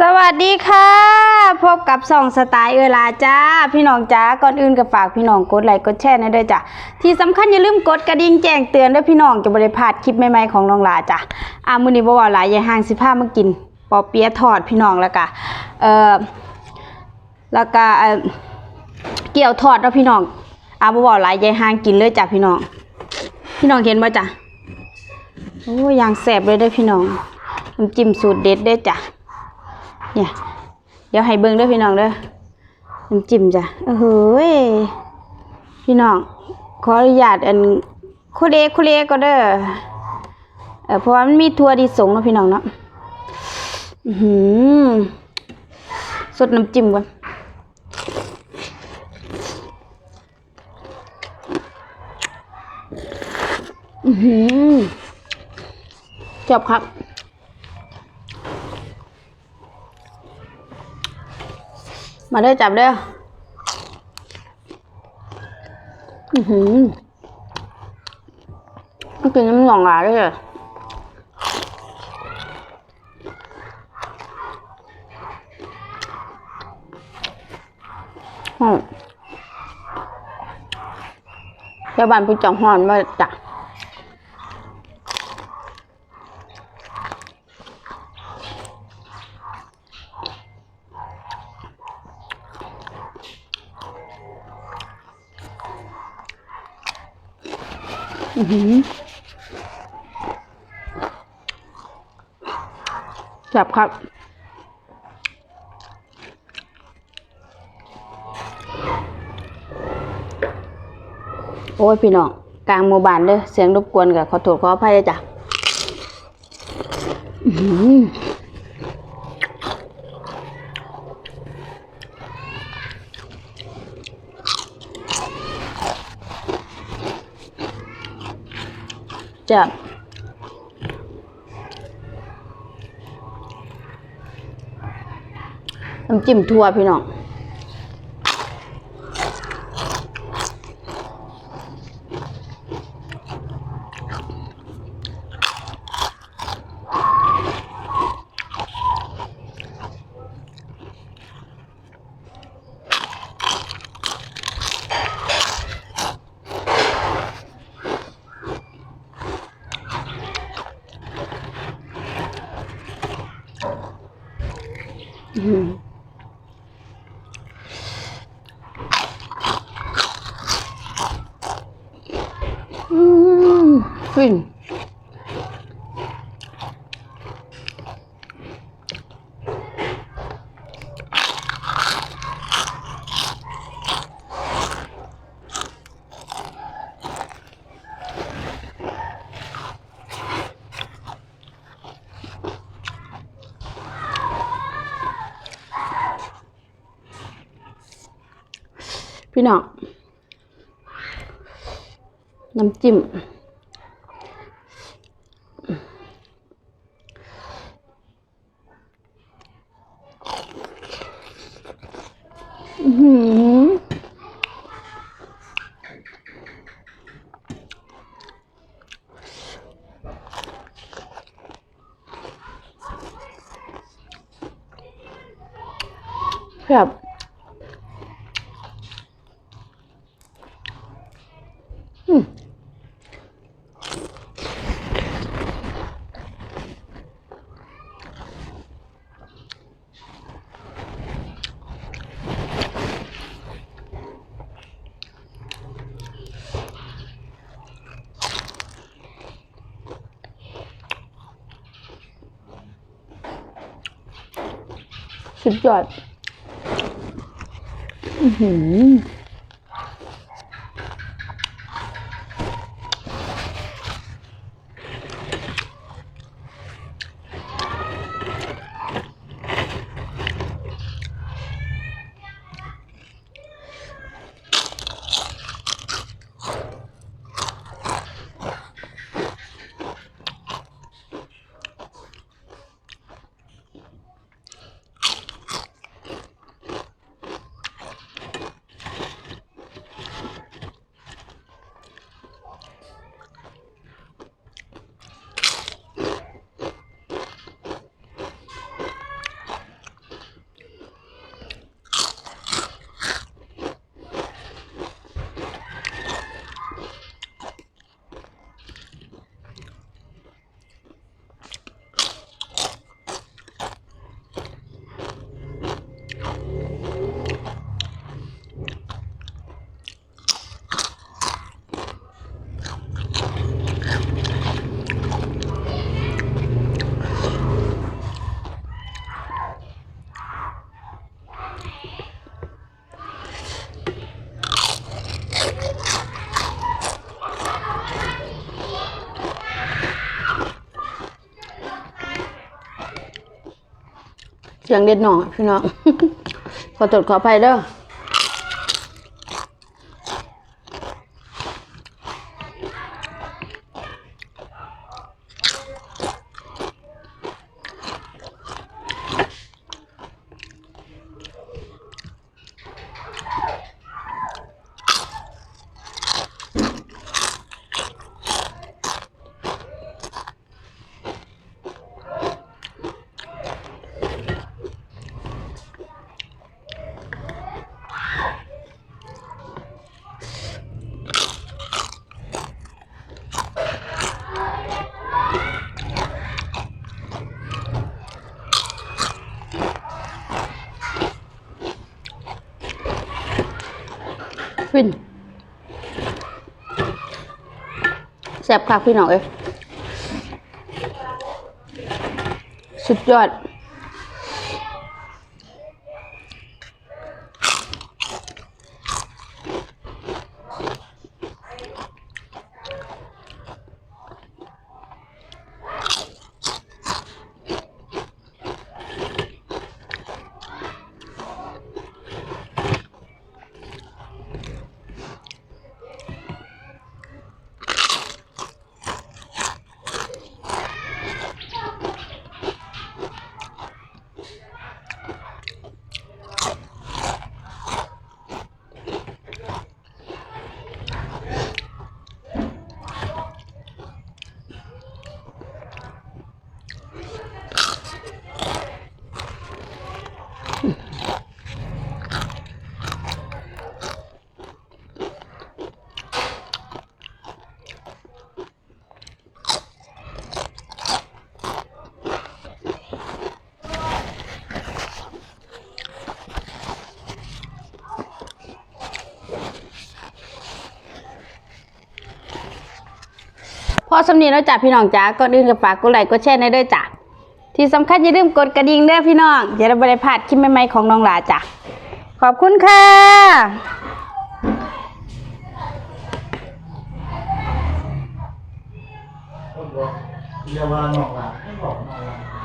สวัสดีค่ะ พบกับส่องสไตล์เอลาจ้า พี่น้องจ้าก่อนอื่นก็ฝากพี่น้องกดไลค์กดแชร์นะด้วยจ้ะที่สำคัญอย่าลืมกดกระดิ่งแจ้งเตือนด้วยพี่น้องจะบริพลาดคลิปใหม่ๆของน้องลาจ้ะอามือนี้บ่ว่าหลายยายห่างสิพามากิน ปอเปี๊ยะทอดพี่น้องแล้วก็เอ่อแล้วก็เกี๊ยวทอดเนาะพี่น้องอาบ่ว่าหลายยายห่างกินเลยจ้ะพี่น้อง พี่น้องเห็นบ่จ้ะโอ้ยางแซ่บเลยเด้พี่น้องน้ำจิ้มสูตรเด็ดเด้จ้ะ เนี่ย เดี๋ยวให้เบิ่งเด้อพี่น้องเด้อน้ำจิ้มจ้ะเออเฮ้ยพี่น้องขออนุญาตอันคุเลคุเลก็เด้อเออเพราะว่ามันมีทัวดีสงนะพี่น้องเนาะอือหือสดน้ำจิ้มก่อนอือหือจบครับ มาเด้อจับเด้ออือหือมันกินน้ำหนองหลาด้วยเหรออืมเจ้าบ้านผู้จังหอนมาจ้ะ อือหือจับครับโอ้ยพี่น้องกลางหมู่บ้านเด้อเสียงรบกวนกับขอโทษขออภัยเลยจ้ะอื้อหือ จะน้ำจิ้มทั่วพี่น้อง อืมฟิน พี่น้องน้ำจิ้มอื้อหือแบบอืม สุดยอด อือหืออ เสียงเด็ดหน่อยพี่น้อง ขอตดขออภัยเด้อฟิน แซ่บคักพี่น้องเอ้ยสุดยอด พ อสำนีแล้วจ้ะพี่น้องจ้าก็ดื่นก็ฝากกดไลค์กดแชร์ในด้วยจ้ะที่สำคัญอย่าลืมกดกระดิ่งเด้อพี่น้องอย่าได้บริพลาดคลิปใหม่ๆของน้องหลาจ้ะขอบคุณค่ะเยกว่าหนอกหลาให้บอกนอกหลา